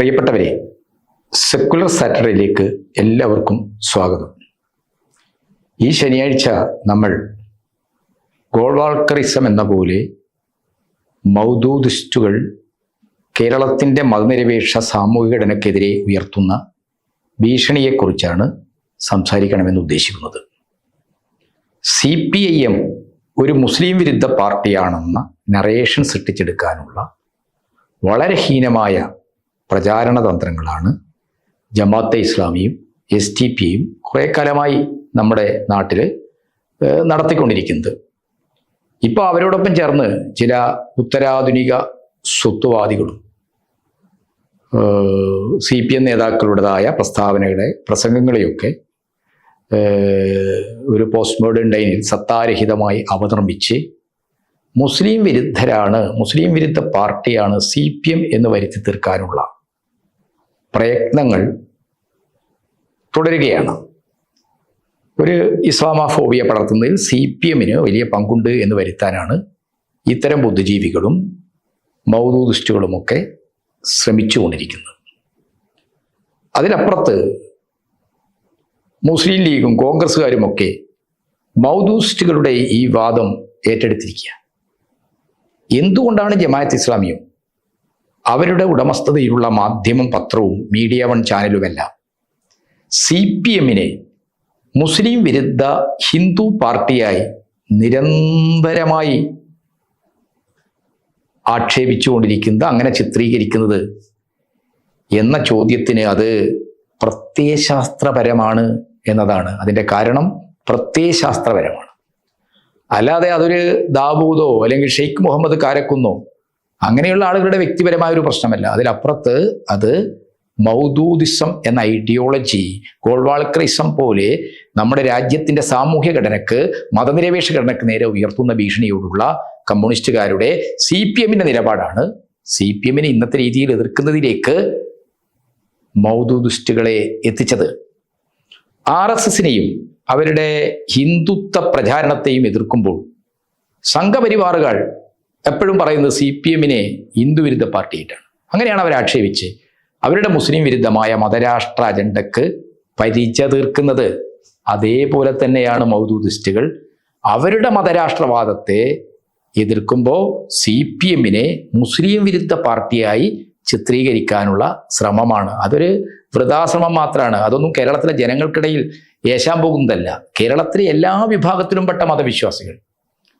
പ്രിയപ്പെട്ടവരെ സെക്കുലർ സാറ്റർഡേയിലേക്ക് എല്ലാവർക്കും സ്വാഗതം. ഈ ശനിയാഴ്ച നമ്മൾ ഗോൾവാൾക്കറിസം എന്ന പോലെ മൗദൂദിസ്റ്റുകൾ കേരളത്തിന്റെ മതനിരപേക്ഷ സാമൂഹിക ഘടനക്കെതിരെ ഉയർത്തുന്ന ഭീഷണിയെക്കുറിച്ചാണ് സംസാരിക്കണമെന്ന് ഉദ്ദേശിക്കുന്നത്. സി പി ഐ എം ഒരു മുസ്ലിം വിരുദ്ധ പാർട്ടിയാണെന്ന നറേഷൻ സൃഷ്ടിച്ചെടുക്കാനുള്ള വളരെ ഹീനമായ പ്രചാരണ തന്ത്രങ്ങളാണ് ജമാഅത്തെ ഇസ്ലാമിയും എസ് ടി പിയും കുറേ കാലമായി നമ്മുടെ നാട്ടിൽ നടത്തിക്കൊണ്ടിരിക്കുന്നത്. ഇപ്പോൾ അവരോടൊപ്പം ചേർന്ന് ചില ഉത്തരാധുനിക സ്വത്വവാദികളും സി പി എം നേതാക്കളുടേതായ പ്രസ്താവനകളെ പ്രസംഗങ്ങളെയൊക്കെ ഒരു പോസ്റ്റ് മോഡേൺ ഡൈനിൽ സത്താരഹിതമായി അവതർമ്മിച്ച് മുസ്ലിം വിരുദ്ധരാണ് മുസ്ലിം വിരുദ്ധ പാർട്ടിയാണ് സി പി എം എന്ന് വരുത്തി തീർക്കാനുള്ള പ്രയത്നങ്ങൾ തുടരുകയാണ്. ഒരു ഇസ്ലാമാഫോബിയ പടർത്തുന്നതിൽ സി പി എമ്മിന് വലിയ പങ്കുണ്ട് എന്ന് വരുത്താനാണ് ഇത്തരം ബുദ്ധിജീവികളും മൗദൂദിസ്റ്റുകളുമൊക്കെ ശ്രമിച്ചുകൊണ്ടിരിക്കുന്നത്. അതിനപ്പുറത്ത് മുസ്ലിം ലീഗും കോൺഗ്രസ്സുകാരുമൊക്കെ മൗദൂസ്റ്റുകളുടെ ഈ വാദം ഏറ്റെടുത്തിരിക്കുക എന്തുകൊണ്ടാണ് ജമാഅത്ത് ഇസ്ലാമിയും അവരുടെ ഉടമസ്ഥതയിലുള്ള മാധ്യമം പത്രവും മീഡിയ വൺ ചാനലുമെല്ലാം. സി പി എമ്മിനെ മുസ്ലിം വിരുദ്ധ ഹിന്ദു പാർട്ടിയായി നിരന്തരമായി ആക്ഷേപിച്ചുകൊണ്ടിരിക്കുന്നത് അങ്ങനെ ചിത്രീകരിക്കുന്നത് എന്ന ചോദ്യത്തിന് അത് പ്രത്യയശാസ്ത്രപരമാണ് എന്നതാണ്. അതിന്റെ കാരണം പ്രത്യയശാസ്ത്രപരമാണ്. അല്ലാതെ അതൊരു ദാബൂദോ അല്ലെങ്കിൽ ഷെയ്ഖ് മുഹമ്മദ് കാരക്കുന്നോ അങ്ങനെയുള്ള ആളുകളുടെ വ്യക്തിപരമായ ഒരു പ്രശ്നമല്ല. അതിലപ്പുറത്ത് അത് മൗദൂദിസം എന്ന ഐഡിയോളജി ഗോൾവാൾക്കറിസം പോലെ നമ്മുടെ രാജ്യത്തിന്റെ സാമൂഹ്യ ഘടനക്ക് മതനിരപേക്ഷ ഘടനക്ക് നേരെ ഉയർത്തുന്ന ഭീഷണിയോടുള്ള കമ്മ്യൂണിസ്റ്റുകാരുടെ സി പി എമ്മിന്റെ നിലപാടാണ്. സി പി എമ്മിനെ ഇന്നത്തെ രീതിയിൽ എതിർക്കുന്നതിലേക്ക് മൗദൂദിസ്റ്റുകളെ എത്തിച്ചത്. ആർ എസ് എസിനെയും അവരുടെ ഹിന്ദുത്വ പ്രചാരണത്തെയും എതിർക്കുമ്പോൾ സംഘപരിവാറുകൾ എപ്പോഴും പറയുന്നത് സി പി എമ്മിനെ ഹിന്ദുവിരുദ്ധ പാർട്ടിയായിട്ടാണ്. അങ്ങനെയാണ് അവർ ആക്ഷേപിച്ച് അവരുടെ മുസ്ലിം വിരുദ്ധമായ മതരാഷ്ട്ര അജണ്ടക്ക് പരിച തീർക്കുന്നത്. അതേപോലെ തന്നെയാണ് മൗദൂദിസ്റ്റുകൾ അവരുടെ മതരാഷ്ട്രവാദത്തെ എതിർക്കുമ്പോൾ സി പി എമ്മിനെ മുസ്ലിം വിരുദ്ധ പാർട്ടിയായി ചിത്രീകരിക്കാനുള്ള ശ്രമമാണ്. അതൊരു വൃതാശ്രമം മാത്രമാണ് അതൊന്നും കേരളത്തിലെ ജനങ്ങൾക്കിടയിൽ ഏശാൻ പോകുന്നതല്ല. കേരളത്തിലെ എല്ലാ വിഭാഗത്തിലും പെട്ട മതവിശ്വാസികൾ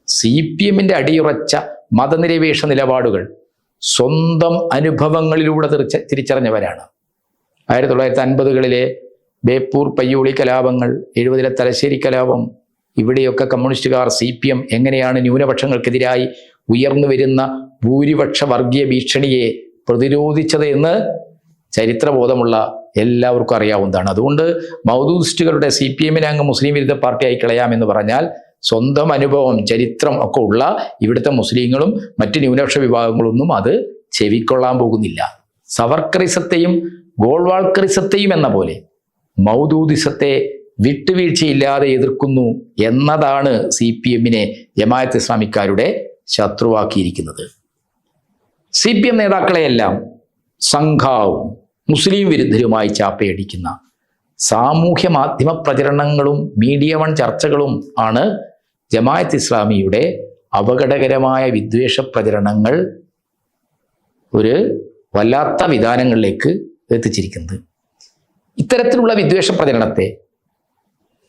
സി പി എമ്മിന്റെ അടിയുറച്ച മതനിരപേക്ഷ നിലപാടുകൾ സ്വന്തം അനുഭവങ്ങളിലൂടെ തിരിച്ച തിരിച്ചറിഞ്ഞവരാണ്. ആയിരത്തി തൊള്ളായിരത്തി അൻപതുകളിലെ ബേപ്പൂർ പയ്യോളി കലാപങ്ങൾ എഴുപതിലെ തലശ്ശേരി കലാപം ഇവിടെയൊക്കെ കമ്മ്യൂണിസ്റ്റുകാർ സി പി എം എങ്ങനെയാണ് ന്യൂനപക്ഷങ്ങൾക്കെതിരായി ഉയർന്നു വരുന്ന ഭൂരിപക്ഷ വർഗീയ ഭീഷണിയെ പ്രതിരോധിച്ചത് എന്ന് ചരിത്രബോധമുള്ള എല്ലാവർക്കും അറിയാവുന്നതാണ്. അതുകൊണ്ട് മൗദൂദിസ്റ്റുകളുടെ സി പി എമ്മിനെ അങ്ങ് മുസ്ലിം വിരുദ്ധ പാർട്ടിയായി കളയാമെന്ന് പറഞ്ഞാൽ സ്വന്തം അനുഭവം ചരിത്രം ഒക്കെ ഉള്ള ഇവിടുത്തെ മുസ്ലിങ്ങളും മറ്റ് ന്യൂനപക്ഷ വിഭാഗങ്ങളൊന്നും അത് ചെവിക്കൊള്ളാൻ പോകുന്നില്ല. സവർക്കറിസത്തെയും ഗോൾവാൾക്കറിസത്തെയും എന്ന പോലെ മൗദൂദിസത്തെ വിട്ടുവീഴ്ചയില്ലാതെ എതിർക്കുന്നു എന്നതാണ് സി പി എമ്മിനെ ജമായത്ത് ഇസ്ലാമിക്കാരുടെ ശത്രുവാക്കിയിരിക്കുന്നത്. സി പി എം നേതാക്കളെയെല്ലാം സംഘാവും മുസ്ലിം വിരുദ്ധരുമായി ചാപ്പയടിക്കുന്ന സാമൂഹ്യ മാധ്യമ പ്രചരണങ്ങളും മീഡിയ വൺ ചർച്ചകളും ആണ് ജമാഅത്ത് ഇസ്ലാമിയുടെ അപകടകരമായ വിദ്വേഷ പ്രചരണങ്ങൾ ഒരു വല്ലാത്ത വിധാനങ്ങളിലേക്ക് എത്തിച്ചിരിക്കുന്നത്. ഇത്തരത്തിലുള്ള വിദ്വേഷ പ്രചരണത്തെ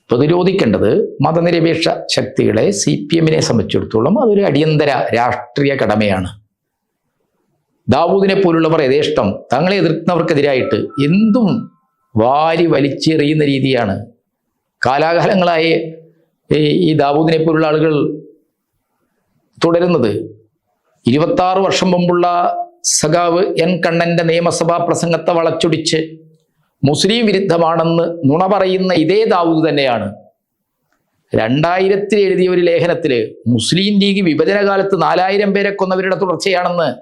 പ്രതിരോധിക്കേണ്ടത് മതനിരപേക്ഷ ശക്തികളെ സി പി എമ്മിനെ സംബന്ധിച്ചിടത്തോളം അതൊരു അടിയന്തര രാഷ്ട്രീയ കടമയാണ്. ദാവൂദിനെ പോലുള്ളവർ യഥേഷ്ടം തങ്ങളെ എതിർക്കുന്നവർക്കെതിരായിട്ട് എന്തും വാരി വലിച്ചെറിയുന്ന രീതിയാണ്. കാലാകാലങ്ങളായി ഈ- ഈ ദാവൂദിനെ പോലുള്ള ആളുകൾ തുടരുന്നത്. ഇരുപത്താറ് വർഷം മുമ്പുള്ള സഖാവ് എൻ കണ്ണന്റെ നിയമസഭാ പ്രസംഗത്തെ വളച്ചൊടിച്ച് മുസ്ലിം വിരുദ്ധമാണെന്ന് നുണ പറയുന്ന ഇതേ ദാവൂദ് തന്നെയാണ്. രണ്ടായിരത്തിൽ എഴുതിയ ഒരു ലേഖനത്തിൽ മുസ്ലിം ലീഗ് വിഭജന കാലത്ത് നാലായിരം പേരെ കൊന്നവരുടെ തുടർച്ചയാണെന്ന്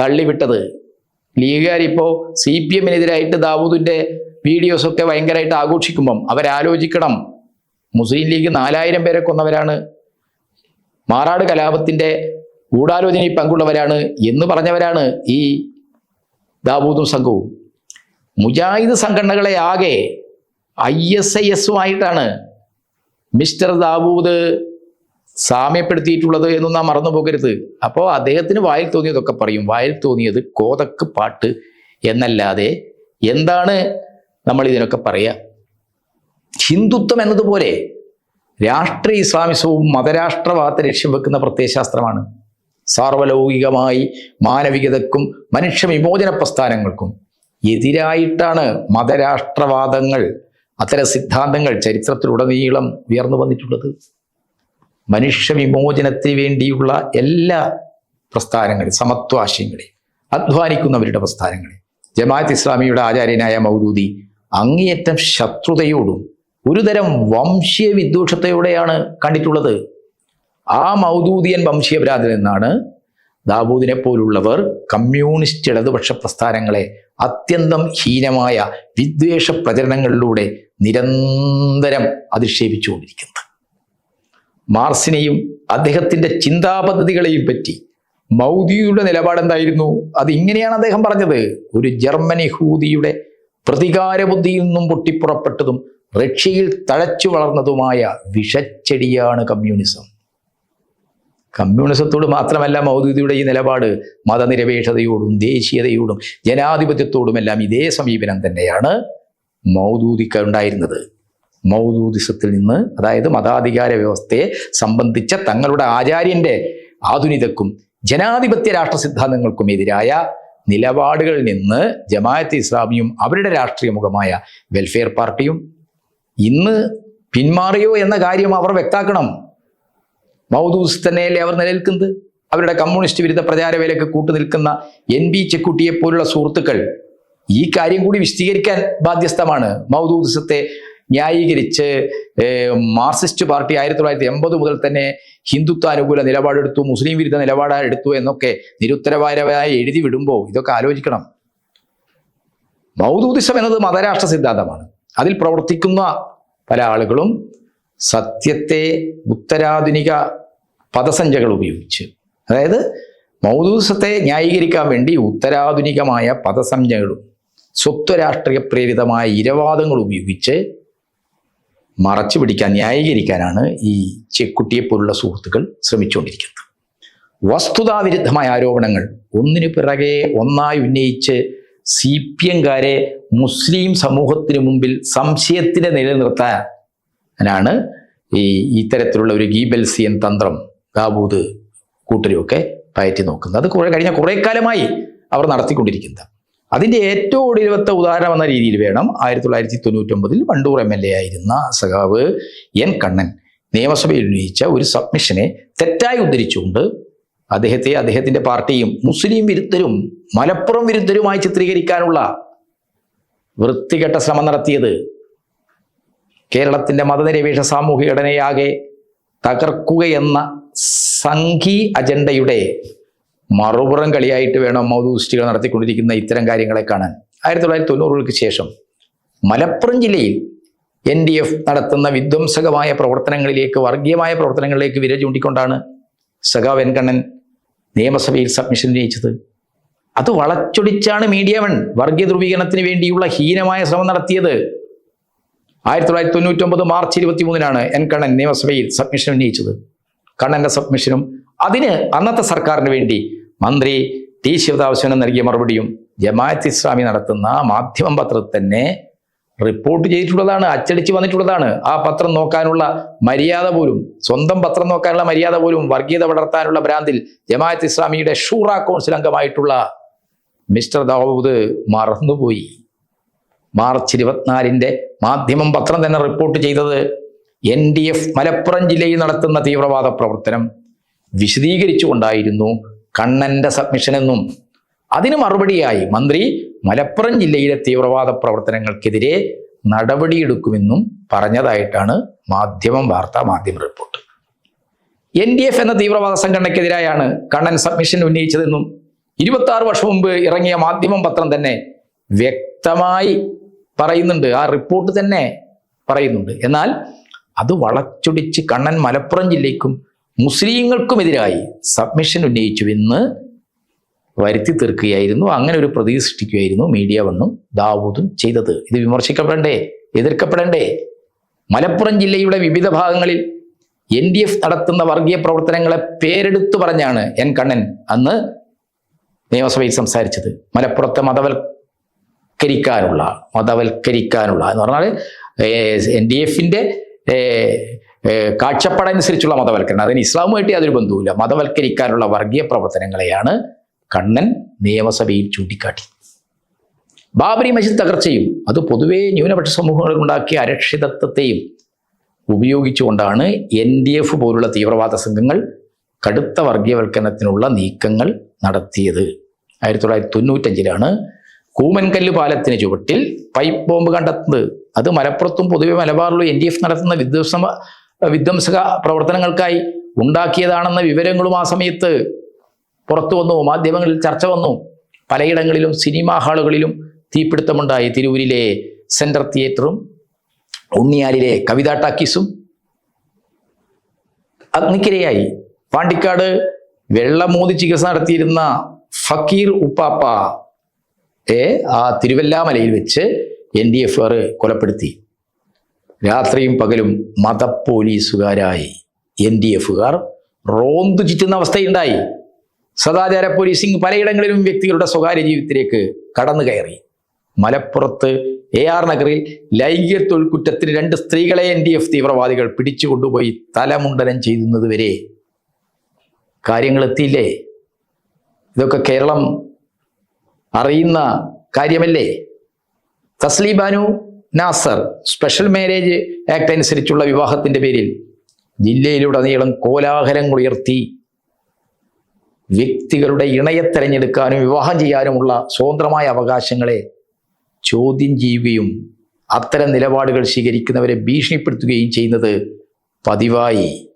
തള്ളിവിട്ടത്. ലീഗുകാരിപ്പോൾ സി പി എമ്മിനെതിരായിട്ട് ദാവൂദിന്റെ വീഡിയോസ് ഒക്കെ ഭയങ്കരമായിട്ട് ആഘോഷിക്കുമ്പം അവരാലോചിക്കണം. മുസ്ലിം ലീഗ് നാലായിരം പേരെ കൊന്നവരാണ്. മാറാട് കലാപത്തിന്റെ ഗൂഢാലോചനയിൽ പങ്കുള്ളവരാണ് എന്ന് പറഞ്ഞവരാണ് ഈ ദാബൂദും സംഘവും. മുജാഹിദ് സംഘടനകളെ ആകെ ഐ എസ് ഐ എസുമായിട്ടാണ് മിസ്റ്റർ ദാവൂദ് സാമ്യപ്പെടുത്തിയിട്ടുള്ളത് എന്നും നാം മറന്നു പോകരുത്. അപ്പോൾ അദ്ദേഹത്തിന് വായിൽ തോന്നിയതൊക്കെ പറയും. വായിൽ തോന്നിയത് കോതക്ക് പാട്ട് എന്നല്ലാതെ എന്താണ് നമ്മൾ ഇതിനൊക്കെ പറയുക? ഹിന്ദുത്വം എന്നതുപോലെ രാഷ്ട്രീയ ഇസ്ലാമിസവും മതരാഷ്ട്രവാദത്തെ ലക്ഷ്യം വെക്കുന്ന പ്രത്യയശാസ്ത്രമാണ് സാർവലൗകികമായി മാനവികതക്കും മനുഷ്യ വിമോചന പ്രസ്ഥാനങ്ങൾക്കും എതിരായിട്ടാണ് മതരാഷ്ട്രവാദങ്ങൾ അത്തരം സിദ്ധാന്തങ്ങൾ ചരിത്രത്തിലുടനീളം ഉയർന്നു വന്നിട്ടുള്ളത്. മനുഷ്യ വിമോചനത്തിന് വേണ്ടിയുള്ള എല്ലാ പ്രസ്ഥാനങ്ങളും സമത്വാശയങ്ങളെ അധ്വാനിക്കുന്നവരുടെ പ്രസ്ഥാനങ്ങളെ ജമാഅത്ത് ഇസ്ലാമിയുടെ ആചാര്യനായ മൗദൂദി അങ്ങേയറ്റം ശത്രുതയോടും ഒരുതരം വംശീയ വിദ്വേഷത്തോടെയാണ് കണ്ടിട്ടുള്ളത്. ആ മൗദൂദിയൻ വംശീയ വംശീയപരാധിൽ നിന്നാണ് ദാബൂദിനെ പോലുള്ളവർ കമ്മ്യൂണിസ്റ്റ് ഇടതുപക്ഷ പ്രസ്ഥാനങ്ങളെ അത്യന്തം ഹീനമായ വിദ്വേഷ പ്രചരണങ്ങളിലൂടെ നിരന്തരം അധിക്ഷേപിച്ചുകൊണ്ടിരിക്കുന്നത്. മാർസിനെയും അദ്ദേഹത്തിന്റെ ചിന്താപദ്ധതികളെയും പറ്റി മൗദിയുടെ നിലപാടെന്തായിരുന്നു? അത് ഇങ്ങനെയാണ് അദ്ദേഹം പറഞ്ഞത്. ഒരു ജർമ്മനി ഹൂതിയുടെ പ്രതികാര ബുദ്ധിയിൽ നിന്നും പൊട്ടിപ്പുറപ്പെട്ടതും റഷ്യയിൽ തഴച്ചു വളർന്നതുമായ വിഷച്ചെടിയാണ് കമ്മ്യൂണിസം. കമ്മ്യൂണിസത്തോട് മാത്രമല്ല മൗദൂദിയുടെ ഈ നിലപാട് മതനിരപേക്ഷതയോടും ദേശീയതയോടും ജനാധിപത്യത്തോടുമെല്ലാം ഇതേ സമീപനം തന്നെയാണ് മൗദൂദിക്ക് ഉണ്ടായിരുന്നത്. മൗദൂദിസത്തിൽ നിന്ന് അതായത് മതാധികാര വ്യവസ്ഥയെ സംബന്ധിച്ച തങ്ങളുടെ ആചാര്യന്റെ ആധുനികക്കും ജനാധിപത്യ രാഷ്ട്ര സിദ്ധാന്തങ്ങൾക്കും എതിരായ നിലപാടുകളിൽ നിന്ന് ജമാഅത്ത് ഇസ്ലാമിയും അവരുടെ രാഷ്ട്രീയ മുഖമായ വെൽഫെയർ പാർട്ടിയും ഇന്ന് പിന്മാറിയോ എന്ന കാര്യം അവർ വ്യക്താക്കണം. മൗദൂസ് തന്നെയല്ലേ അവർ നിലനിൽക്കുന്നത്? അവരുടെ കമ്മ്യൂണിസ്റ്റ് വിരുദ്ധ പ്രചാരവേലയ്ക്ക് കൂട്ടുനിൽക്കുന്ന എൻ ബി ചെക്കുട്ടിയെ പോലുള്ള സുഹൃത്തുക്കൾ ഈ കാര്യം കൂടി വിശദീകരിക്കാൻ ബാധ്യസ്ഥമാണ്. മൗദൂദിസത്തെ ന്യായീകരിച്ച് മാർക്സിസ്റ്റ് പാർട്ടി ആയിരത്തി തൊള്ളായിരത്തി എൺപത് മുതൽ തന്നെ ഹിന്ദുത്വ അനുകൂല നിലപാടെടുത്തു മുസ്ലിം വിരുദ്ധ നിലപാടെടുത്തു എന്നൊക്കെ നിരുത്തരവാരമായി എഴുതി വിടുമ്പോൾ ഇതൊക്കെ ആലോചിക്കണം. മൗദൂദിസം എന്നത് മതരാഷ്ട്ര സിദ്ധാന്തമാണ്. അതിൽ പ്രവർത്തിക്കുന്ന പല ആളുകളും സത്യത്തെ ഉത്തരാധുനിക പദസഞ്ചകൾ ഉപയോഗിച്ച് അതായത് മൗദൂസത്തെ ന്യായീകരിക്കാൻ വേണ്ടി ഉത്തരാധുനികമായ പദസംജ്ഞകളും സ്വത്വരാഷ്ട്രീയ പ്രേരിതമായ ഇരവാദങ്ങൾ ഉപയോഗിച്ച് മറച്ചു പിടിക്കാൻ ന്യായീകരിക്കാനാണ് ഈ ചെക്കുട്ടിയെ പോലുള്ള സുഹൃത്തുക്കൾ ശ്രമിച്ചുകൊണ്ടിരിക്കുന്നത്. വസ്തുതാവിരുദ്ധമായ ആരോപണങ്ങൾ ഒന്നിനു പിറകെ ഒന്നായി ഉന്നയിച്ച് സി പി എംകാരെ മുസ്ലിം സമൂഹത്തിന് മുമ്പിൽ സംശയത്തിനെ നിലനിർത്താനാണ് ഈ ഇത്തരത്തിലുള്ള ഒരു ഗീബൽസിയൻ തന്ത്രം ദാബൂദ് കൂട്ടരുമൊക്കെ പയറ്റി നോക്കുന്നത്. അത് കുറെ കഴിഞ്ഞ കുറെ കാലമായി അവർ നടത്തിക്കൊണ്ടിരിക്കുന്നത്. അതിന്റെ ഏറ്റവും ഒടുവിലത്തെ ഉദാഹരണം എന്ന രീതിയിൽ വേണം. ആയിരത്തി തൊള്ളായിരത്തി തൊണ്ണൂറ്റൊമ്പതിൽ വണ്ടൂർ എം എൽ എ ആയിരുന്ന സഖാവ് എൻ കണ്ണൻ നിയമസഭയിൽ ഉന്നയിച്ച ഒരു സബ്മിഷനെ തെറ്റായി ഉദ്ധരിച്ചുകൊണ്ട് അദ്ദേഹത്തെ അദ്ദേഹത്തിന്റെ പാർട്ടിയും മുസ്ലിം വിരുദ്ധരും മലപ്പുറം വിരുദ്ധരുമായി ചിത്രീകരിക്കാനുള്ള വൃത്തികെട്ട ശ്രമം നടത്തിയത് കേരളത്തിന്റെ മതനിരപേക്ഷ സാമൂഹിക ഘടനയാകെ തകർക്കുകയെന്ന സംഘി അജണ്ടയുടെ മറുപുറം കളിയായിട്ട് വേണം മൗദൂസ്റ്റികൾ നടത്തിക്കൊണ്ടിരിക്കുന്ന ഇത്തരം കാര്യങ്ങളെ കാണാൻ. ആയിരത്തി തൊള്ളായിരത്തി തൊണ്ണൂറുകൾക്ക് ശേഷം മലപ്പുറം ജില്ലയിൽ എൻ ഡി എഫ് നടത്തുന്ന വിധ്വംസകമായ പ്രവർത്തനങ്ങളിലേക്ക് വർഗീയമായ പ്രവർത്തനങ്ങളിലേക്ക് വിര ചൂണ്ടിക്കൊണ്ടാണ് സഖാ വെൻകണ്ണൻ നിയമസഭയിൽ സബ്മിഷൻ ഉന്നയിച്ചത് അത് വളച്ചൊടിച്ചാണ് മീഡിയവൺ വർഗീയ ധ്രുവീകരണത്തിന് വേണ്ടിയുള്ള ഹീനമായ ശ്രമം നടത്തിയത്. ആയിരത്തി തൊള്ളായിരത്തി തൊണ്ണൂറ്റൊമ്പത് മാർച്ച് ഇരുപത്തി മൂന്നിനാണ് എൻ കണ്ണൻ നിയമസഭയിൽ സബ്മിഷൻ ഉന്നയിച്ചത്. കണ്ണന്റെ സബ്മിഷനും അതിന് അന്നത്തെ സർക്കാരിന് വേണ്ടി മന്ത്രി ടി ശിവദാസന് നൽകിയ മറുപടിയും ജമാഅത്ത് ഇസ്ലാമി നടത്തുന്ന മാധ്യമം പത്രത്തിൽ തന്നെ റിപ്പോർട്ട് ചെയ്തിട്ടുള്ളതാണ് അച്ചടിച്ച് വന്നിട്ടുള്ളതാണ്. ആ പത്രം നോക്കാനുള്ള മര്യാദ പോലും സ്വന്തം പത്രം നോക്കാനുള്ള മര്യാദ പോലും വർഗീയത വളർത്താനുള്ള ഭ്രാന്തിൽ ജമാഅത്ത് ഇസ്ലാമിയുടെ ഷൂറ കൗൺസിൽ അംഗമായിട്ടുള്ള മിസ്റ്റർ ദാവൂദ് മറന്നുപോയി. മാർച്ച് ഇരുപത്തിനാലിന്റെ മാധ്യമം പത്രം തന്നെ റിപ്പോർട്ട് ചെയ്തത് എൻ ഡി എഫ് മലപ്പുറം ജില്ലയിൽ നടത്തുന്ന തീവ്രവാദ പ്രവർത്തനം വിശദീകരിച്ചുകൊണ്ടായിരുന്നു കണ്ണന്റെ സബ്മിഷനെന്നും അതിന് മറുപടിയായി മന്ത്രി മലപ്പുറം ജില്ലയിലെ തീവ്രവാദ പ്രവർത്തനങ്ങൾക്കെതിരെ നടപടിയെടുക്കുമെന്നും പറഞ്ഞതായിട്ടാണ് മാധ്യമം വാർത്താ മാധ്യമ റിപ്പോർട്ട്. എൻ ഡി എഫ് എന്ന തീവ്രവാദ സംഘടനയ്ക്കെതിരായാണ് കണ്ണൻ സബ്മിഷൻ ഉന്നയിച്ചതെന്നും ഇരുപത്തി ആറ് വർഷം മുമ്പ് ഇറങ്ങിയ മാധ്യമം പത്രം തന്നെ വ്യക്തമായി പറയുന്നുണ്ട്. ആ റിപ്പോർട്ട് തന്നെ പറയുന്നുണ്ട്. എന്നാൽ അത് വളച്ചൊടിച്ച് കണ്ണൻ മലപ്പുറം ജില്ലയ്ക്കും മുസ്ലിങ്ങൾക്കുമെതിരായി സബ്മിഷൻ ഉന്നയിച്ചുവെന്ന് വരുത്തി തീർക്കുകയായിരുന്നു. അങ്ങനെ ഒരു പ്രതീതി സൃഷ്ടിക്കുകയായിരുന്നു മീഡിയ വണ്ണും ദാവൂദും ചെയ്തത്. ഇത് വിമർശിക്കപ്പെടണ്ടേ? എതിർക്കപ്പെടണ്ടേ? മലപ്പുറം ജില്ലയുടെ വിവിധ ഭാഗങ്ങളിൽ എൻ ഡി എഫ് നടത്തുന്ന വർഗീയ പ്രവർത്തനങ്ങളെ പേരെടുത്തു പറഞ്ഞാണ് എൻ കണ്ണൻ അന്ന് നിയമസഭയിൽ സംസാരിച്ചത്. മലപ്പുറത്തെ മതവൽക്കരിക്കാനുള്ള മതവൽക്കരിക്കാനുള്ള എന്ന് പറഞ്ഞാൽ എൻ ഡി എഫിന്റെ കാഴ്ചപ്പാടനുസരിച്ചുള്ള മതവൽക്കരണം. അതിന് ഇസ്ലാമുമായിട്ട് യാതൊരു ബന്ധവുമില്ല. മതവൽക്കരിക്കാനുള്ള വർഗീയ പ്രവർത്തനങ്ങളെയാണ് കണ്ണൻ നിയമസഭയിൽ ചൂണ്ടിക്കാട്ടി. ബാബരി മസ്ജിദ് തകർച്ചയും അത് പൊതുവേ ന്യൂനപക്ഷ സമൂഹങ്ങളിൽ ഉണ്ടാക്കിയ അരക്ഷിതത്വത്തെയും ഉപയോഗിച്ചുകൊണ്ടാണ് എൻ ഡി എഫ് പോലുള്ള തീവ്രവാദ സംഘങ്ങൾ കടുത്ത വർഗീയവൽക്കരണത്തിനുള്ള നീക്കങ്ങൾ നടത്തിയത്. ആയിരത്തി തൊള്ളായിരത്തി തൊണ്ണൂറ്റഞ്ചിലാണ് കൂമൻകല്ല് പാലത്തിന് ചുവട്ടിൽ പൈപ്പ് ബോംബ് കണ്ടെത്തുന്നത്. അത് മലപ്പുറത്തും പൊതുവെ മലബാറിലും എൻ ഡി എഫ് നടത്തുന്ന വിധ്വംസ വിധ്വംസക പ്രവർത്തനങ്ങൾക്കായി ഉണ്ടാക്കിയതാണെന്ന വിവരങ്ങളും ആ സമയത്ത് പുറത്തു വന്നു മാധ്യമങ്ങളിൽ ചർച്ച വന്നു. പലയിടങ്ങളിലും സിനിമാ ഹാളുകളിലും തീപിടുത്തമുണ്ടായി. തിരൂരിലെ സെൻട്രൽ തിയേറ്ററും ഉണ്ണിയാലിലെ കവിതാ ടാക്കീസും അഗ്നിക്കിരയായി. പാണ്ടിക്കാട് വെള്ളമൂതി ചികിത്സ നടത്തിയിരുന്ന ഫക്കീർ ഉപ്പാപ്പ ഏ ആ തിരുവല്ലാമലയിൽ വെച്ച് എൻ ഡി എഫ് കൊലപ്പെടുത്തി. രാത്രിയും പകലും മതപ്പോലീസുകാരായി എൻ ഡി എഫുകാർ റോന്തു ചുറ്റുന്ന അവസ്ഥയുണ്ടായി. സദാചാര പോലീസിംഗ് പലയിടങ്ങളിലും വ്യക്തികളുടെ സ്വകാര്യ ജീവിതത്തിലേക്ക് കടന്നു കയറി. മലപ്പുറത്ത് എ ആർ നഗറിൽ ലൈംഗിക തൊഴിൽക്കുറ്റത്തിന് രണ്ട് സ്ത്രീകളെ എൻ ഡി എഫ് തീവ്രവാദികൾ പിടിച്ചു കൊണ്ടുപോയി തലമുണ്ടനം ചെയ്യുന്നത് വരെ. കാര്യങ്ങൾ എത്തിയില്ലേ? ഇതൊക്കെ കേരളം അറിയുന്ന കാര്യമല്ലേ? Thasleebanu Nasar special marriage act അനുസരിച്ചുള്ള വിവാഹത്തിന്റെ പേരിൽ ജില്ലയിലുടനീളം കോലാഹലങ്ങൾ ഉയർത്തി. വ്യക്തികളുടെ ഇണയെ തെരഞ്ഞെടുക്കാനും വിവാഹം ചെയ്യാനുമുള്ള സ്വതന്ത്രമായ അവകാശങ്ങളെ ചോദ്യം ചെയ്യുകയും അത്തരം നിലപാടുകൾ സ്വീകരിക്കുന്നവരെ ഭീഷണിപ്പെടുത്തുകയും ചെയ്യുന്നത് പതിവായി.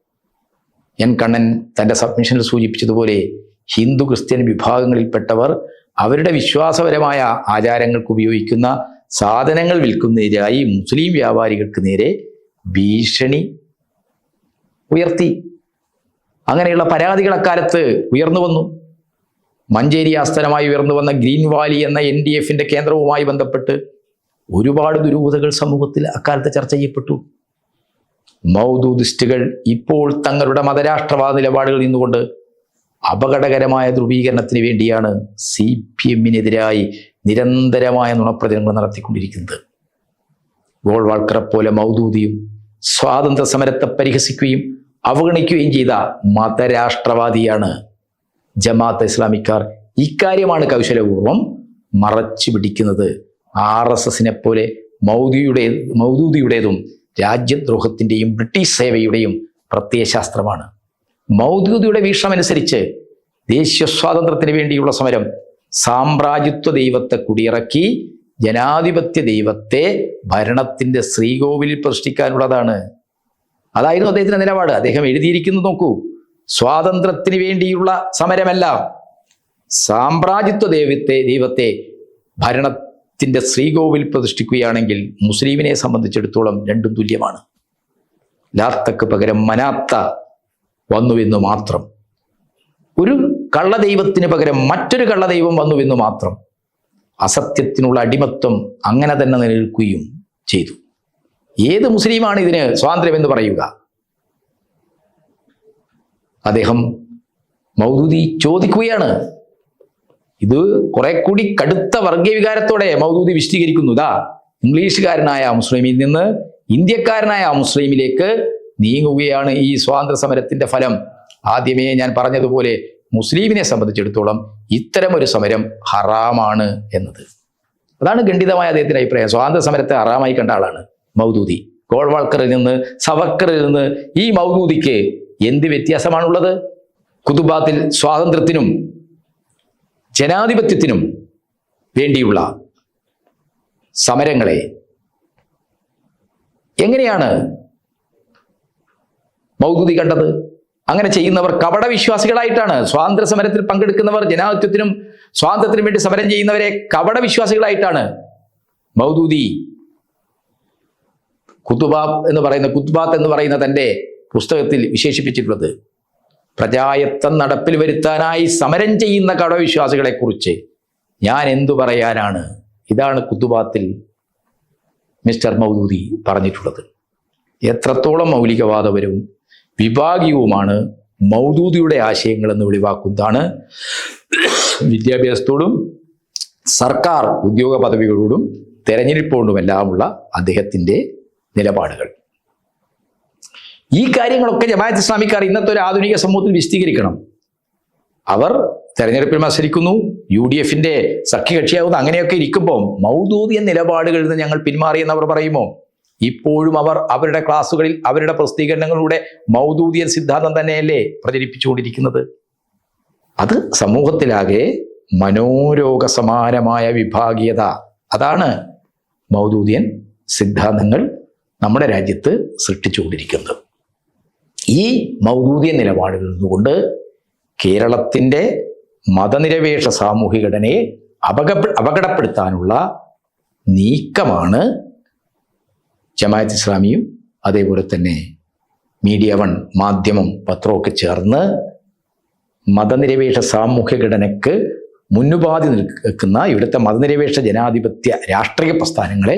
എൻ കണ്ണൻ തന്റെ സബ്മിഷനിൽ സൂചിപ്പിച്ചതുപോലെ ഹിന്ദു ക്രിസ്ത്യൻ വിഭാഗങ്ങളിൽപ്പെട്ടവർ അവരുടെ വിശ്വാസപരമായ ആചാരങ്ങൾക്ക് ഉപയോഗിക്കുന്ന സാധനങ്ങൾ വിൽക്കുന്നതിനായി മുസ്ലിം വ്യാപാരികൾക്ക് നേരെ ഭീഷണി ഉയർത്തി. അങ്ങനെയുള്ള പരാതികൾ അക്കാലത്ത് ഉയർന്നു വന്നു. മഞ്ചേരി ആസ്ഥാനമായി ഉയർന്നു വന്ന ഗ്രീൻ വാലി എന്ന എൻ ഡി എഫിന്റെ കേന്ദ്രവുമായി ബന്ധപ്പെട്ട് ഒരുപാട് ദുരൂഹതകൾ സമൂഹത്തിൽ അക്കാലത്ത് ചർച്ച ചെയ്യപ്പെട്ടു. മൗദൂദിസ്റ്റുകൾ ഇപ്പോൾ തങ്ങളുടെ മതരാഷ്ട്രവാദ നിലപാടുകളിൽ നിന്നുകൊണ്ട് അപകടകരമായ ധ്രുവീകരണത്തിന് വേണ്ടിയാണ് സി പി എമ്മിനെതിരായി നിരന്തരമായ നുണപ്രചരണങ്ങൾ നടത്തിക്കൊണ്ടിരിക്കുന്നത്. ഗോൾവാൾക്കറെ പോലെ മൗദൂദിയും സ്വാതന്ത്ര്യ സമരത്തെ പരിഹസിക്കുകയും അവഗണിക്കുകയും ചെയ്ത മതരാഷ്ട്രവാദിയാണ് ജമാഅത്ത് ഇസ്ലാമിക്കാർ. ഇക്കാര്യമാണ് കൗശലപൂർവം മറച്ചു പിടിക്കുന്നത്. ആർ എസ് എസിനെ പോലെ മൗദിയുടെ മൗദൂദിയുടേതും രാജ്യദ്രോഹത്തിന്റെയും ബ്രിട്ടീഷ് സേവയുടെയും പ്രത്യയശാസ്ത്രമാണ്. മൗദൂദിയുടെ വീക്ഷണമനുസരിച്ച് ദേശീയ സ്വാതന്ത്ര്യത്തിന് വേണ്ടിയുള്ള സമരം സാമ്രാജ്യത്വ ദൈവത്തെ കുടിയിറക്കി ജനാധിപത്യ ദൈവത്തെ ഭരണത്തിന്റെ ശ്രീകോവിലിൽ പ്രതിഷ്ഠിക്കാനുള്ളതാണ് അതായിരുന്നു അദ്ദേഹത്തിന്റെ നിലപാട്. അദ്ദേഹം എഴുതിയിരിക്കുന്നത് നോക്കൂ. സ്വാതന്ത്ര്യത്തിന് വേണ്ടിയുള്ള സമരമല്ല സാമ്രാജ്യത്വ ദൈവത്തെ ദൈവത്തെ ഭരണത്തിന്റെ ശ്രീകോവിൽ പ്രതിഷ്ഠിക്കുകയാണെങ്കിൽ മുസ്ലിമിനെ സംബന്ധിച്ചിടത്തോളം രണ്ടും തുല്യമാണ്. ലാത്തക്ക് പകരം മനാത്ത വന്നുവെന്ന് മാത്രം. ഒരു കള്ളദൈവത്തിന് പകരം മറ്റൊരു കള്ളദൈവം വന്നുവെന്ന് മാത്രം അസത്യത്തിനുള്ള അടിമത്വം അങ്ങനെ തന്നെ നിലനിൽക്കുകയും ചെയ്തു. ഏത് മുസ്ലിമാണ് ഇതിന് സ്വാതന്ത്ര്യം എന്ന് പറയുക? അദ്ദേഹം മൗദൂദി ചോദിക്കുകയാണ്. ഇത് കുറെ കൂടി കടുത്ത വർഗീയ വികാരത്തോടെ മൗദൂദി വിശദീകരിക്കുന്നു. ഇതാ ഇംഗ്ലീഷുകാരനായ മുസ്ലിമിൽ നിന്ന് ഇന്ത്യക്കാരനായ മുസ്ലിമിലേക്ക് നീങ്ങുകയാണ് ഈ സ്വാതന്ത്ര്യ സമരത്തിന്റെ ഫലം. ആദ്യമേ ഞാൻ പറഞ്ഞതുപോലെ മുസ്ലിമിനെ സംബന്ധിച്ചിടത്തോളം ഇത്തരം ഒരു സമരം ഹറാമാണ് എന്നത്. അതാണ് ഖണ്ഡിതമായ അദ്ദേഹത്തിന്റെ അഭിപ്രായം. സ്വാതന്ത്ര്യ സമരത്തെ ഹറാമായി കണ്ട ആളാണ്. മൗദൂദി. ഗോൾവാൾക്കറിൽ നിന്ന് സവക്കറിൽ നിന്ന് ഈ മൗദൂദിക്ക് എന്ത് വ്യത്യാസമാണുള്ളത്? കുതുബാത്തിൽ സ്വാതന്ത്ര്യത്തിനും ജനാധിപത്യത്തിനും വേണ്ടിയുള്ള സമരങ്ങളെ എങ്ങനെയാണ് മൗദൂദി കണ്ടത്? അങ്ങനെ ചെയ്യുന്നവർ കപട വിശ്വാസികളായിട്ടാണ് സ്വാതന്ത്ര്യ സമരത്തിൽ പങ്കെടുക്കുന്നവർ ജനാധിപത്യത്തിനും സ്വാതന്ത്ര്യത്തിനും വേണ്ടി സമരം ചെയ്യുന്നവരെ കപട വിശ്വാസികളായിട്ടാണ് മൗദൂദി കുത്തുബാബ് എന്ന് പറയുന്ന കുത്തുബാത്ത് എന്ന് പറയുന്ന തന്റെ പുസ്തകത്തിൽ വിശേഷിപ്പിച്ചിട്ടുള്ളത് പ്രജായത്തം നടപ്പിൽ വരുത്താനായി സമരം ചെയ്യുന്ന കടവിശ്വാസികളെക്കുറിച്ച് ഞാൻ എന്തു പറയാനാണ്? ഇതാണ് കുത്തുബാത്തിൽ മിസ്റ്റർ മൗദൂദി പറഞ്ഞിട്ടുള്ളത്. എത്രത്തോളം മൗലികവാദപരവും വിഭാഗീയവുമാണ് മൗദൂദിയുടെ ആശയങ്ങളെന്ന് വെളിവാക്കുന്നതാണ് വിദ്യാഭ്യാസത്തോടും സർക്കാർ ഉദ്യോഗ പദവികളോടും തെരഞ്ഞെടുപ്പോടുമെല്ലാമുള്ള അദ്ദേഹത്തിന്റെ നിലപാടുകൾ. ഈ കാര്യങ്ങളൊക്കെ ജമാഅത്ത് ഇസ്ലാമിക്കാർ ഇന്നത്തെ ഒരു ആധുനിക സമൂഹത്തിൽ വിശദീകരിക്കണം. അവർ തെരഞ്ഞെടുപ്പിൽ മത്സരിക്കുന്നു യു ഡി എഫിന്റെ സഖ്യകക്ഷിയാവുന്ന അങ്ങനെയൊക്കെ ഇരിക്കുമ്പോൾ മൗദൂദിയ നിലപാടുകളിൽ നിന്ന് ഞങ്ങൾ പിന്മാറിയെന്ന് അവർ പറയുമോ? ഇപ്പോഴും അവർ അവരുടെ ക്ലാസ്സുകളിൽ അവരുടെ പ്രസിദ്ധീകരണങ്ങളിലൂടെ മൗദൂദിയൻ സിദ്ധാന്തം തന്നെയല്ലേ പ്രചരിപ്പിച്ചുകൊണ്ടിരിക്കുന്നത്? അത് സമൂഹത്തിലാകെ മനോരോഗ സമാനമായ വിഭാഗീയത. അതാണ് മൗദൂദിയൻ സിദ്ധാന്തങ്ങൾ നമ്മുടെ രാജ്യത്ത് സൃഷ്ടിച്ചുകൊണ്ടിരിക്കുന്നത്. ഈ മൗദൂദിയ നിലപാടിൽ നിന്നുകൊണ്ട് കേരളത്തിന്റെ മതനിരപേക്ഷ സാമൂഹിക ഘടനയെ അപക അപകടപ്പെടുത്താനുള്ള നീക്കമാണ് ജമാഅത്ത് ഇസ്ലാമിയും അതേപോലെ തന്നെ മീഡിയ വൺ മാധ്യമം പത്രമൊക്കെ ചേർന്ന് മതനിരപേക്ഷ സാമൂഹ്യ ഘടനയ്ക്ക് മുന്നുപാതി നിൽക്കുന്ന ഇവിടുത്തെ മതനിരപേക്ഷ ജനാധിപത്യ രാഷ്ട്രീയ പ്രസ്ഥാനങ്ങളെ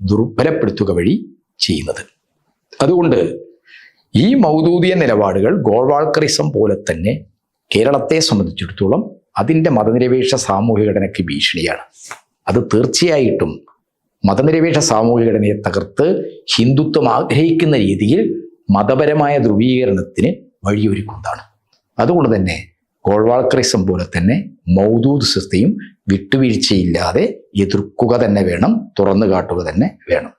ദുർബലപ്പെടുത്തുക വഴി ചെയ്യുന്നത്. അതുകൊണ്ട് ഈ മൗദൂദിയ നിലപാടുകൾ ഗോൾവാൾക്കറിസം പോലെ തന്നെ കേരളത്തെ സംബന്ധിച്ചിടത്തോളം അതിന്റെ മതനിരപേക്ഷ സാമൂഹിക ഘടനയ്ക്ക് ഭീഷണിയാണ്. അത് തീർച്ചയായിട്ടും മതനിരപേക്ഷ സാമൂഹിക ഘടനയെ തകർത്ത് ഹിന്ദുത്വം ആഗ്രഹിക്കുന്ന രീതിയിൽ മതപരമായ ധ്രുവീകരണത്തിന് വഴിയൊരുക്കുന്നതാണ്. അതുകൊണ്ട് തന്നെ ഗോൾവാൾക്കറിസം പോലെ തന്നെ മൗദൂദ് സൃഷ്ടിയും വിട്ടുവീഴ്ചയില്ലാതെ എതിർക്കുക തന്നെ വേണം തുറന്നു കാട്ടുക തന്നെ വേണം.